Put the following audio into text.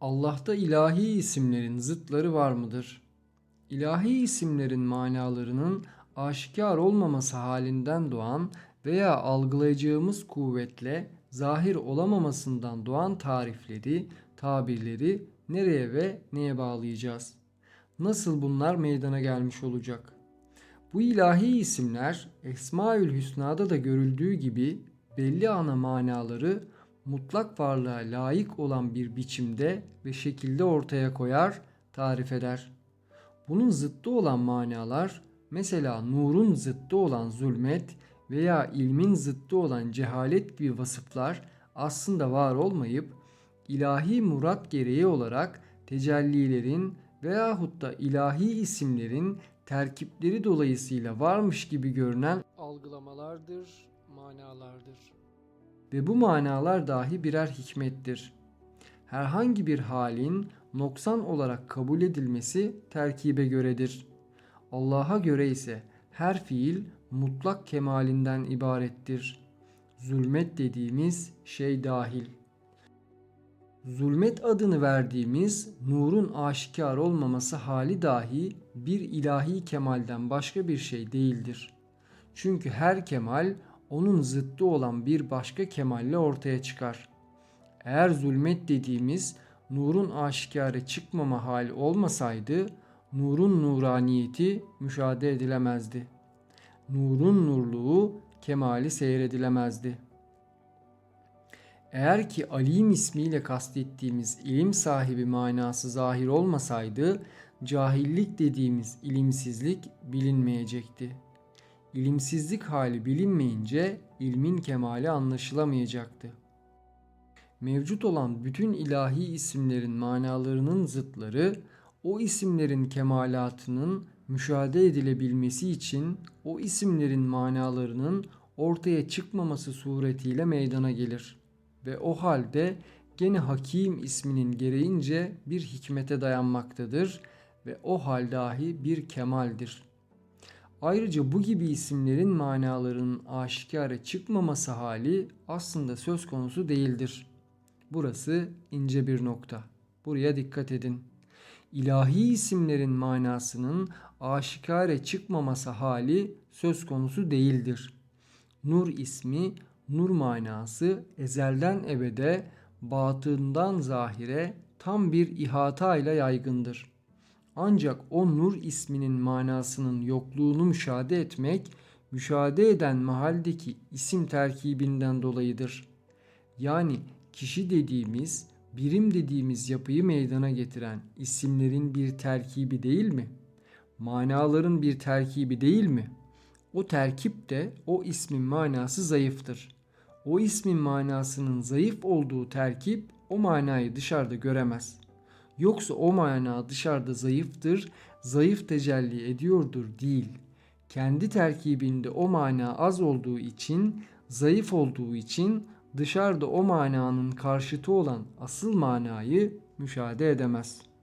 Allah'ta ilahi isimlerin zıtları var mıdır? İlahi isimlerin manalarının aşikar olmaması halinden doğan veya algılayacağımız kuvvetle zahir olamamasından doğan tarifleri, tabirleri nereye ve neye bağlayacağız? Nasıl bunlar meydana gelmiş olacak? Bu ilahi isimler Esmaül Hüsna'da da görüldüğü gibi belli ana manaları mutlak varlığa layık olan bir biçimde ve şekilde ortaya koyar, tarif eder. Bunun zıttı olan manalar mesela nurun zıttı olan zulmet veya ilmin zıttı olan cehalet gibi vasıflar aslında var olmayıp ilahi murat gereği olarak tecellilerin veyahut da ilahi isimlerin terkipleri dolayısıyla varmış gibi görünen algılamalardır, manalardır. Ve bu manalar dahi birer hikmettir. Herhangi bir halin noksan olarak kabul edilmesi terkibe göredir. Allah'a göre ise her fiil mutlak kemalinden ibarettir. Zulmet dediğimiz şey dahil. Zulmet adını verdiğimiz nurun aşikar olmaması hali dahi bir ilahi kemalden başka bir şey değildir. Çünkü her kemal onun zıttı olan bir başka kemalle ortaya çıkar. Eğer zulmet dediğimiz nurun aşikare çıkmama hali olmasaydı nurun nuraniyeti müşahede edilemezdi. Nurun nurluğu kemali seyredilemezdi. Eğer ki alim ismiyle kastettiğimiz ilim sahibi manası zahir olmasaydı cahillik dediğimiz ilimsizlik bilinmeyecekti. İlimsizlik hali bilinmeyince ilmin kemali anlaşılamayacaktı. Mevcut olan bütün ilahi isimlerin manalarının zıtları o isimlerin kemalatının müşahede edilebilmesi için o isimlerin manalarının ortaya çıkmaması suretiyle meydana gelir. Ve o halde gene Hakim isminin gereğince bir hikmete dayanmaktadır ve o hal dahi bir kemaldir. Ayrıca bu gibi isimlerin manalarının aşikare çıkmaması hali aslında söz konusu değildir. Burası ince bir nokta. Buraya dikkat edin. İlahi isimlerin manasının aşikare çıkmaması hali söz konusu değildir. Nur ismi, nur manası ezelden ebede, batından zahire tam bir ihata ile yaygındır. Ancak o nur isminin manasının yokluğunu müşahede etmek, müşahede eden mahaldeki isim terkibinden dolayıdır. Yani kişi dediğimiz, birim dediğimiz yapıyı meydana getiren isimlerin bir terkibi değil mi? Manaların bir terkibi değil mi? O terkip de o ismin manası zayıftır. O ismin manasının zayıf olduğu terkip o manayı dışarıda göremez. Yoksa o mana dışarıda zayıftır, zayıf tecelli ediyordur değil. Kendi terkibinde o mana az olduğu için, zayıf olduğu için dışarıda o mananın karşıtı olan asıl manayı müşahede edemez.''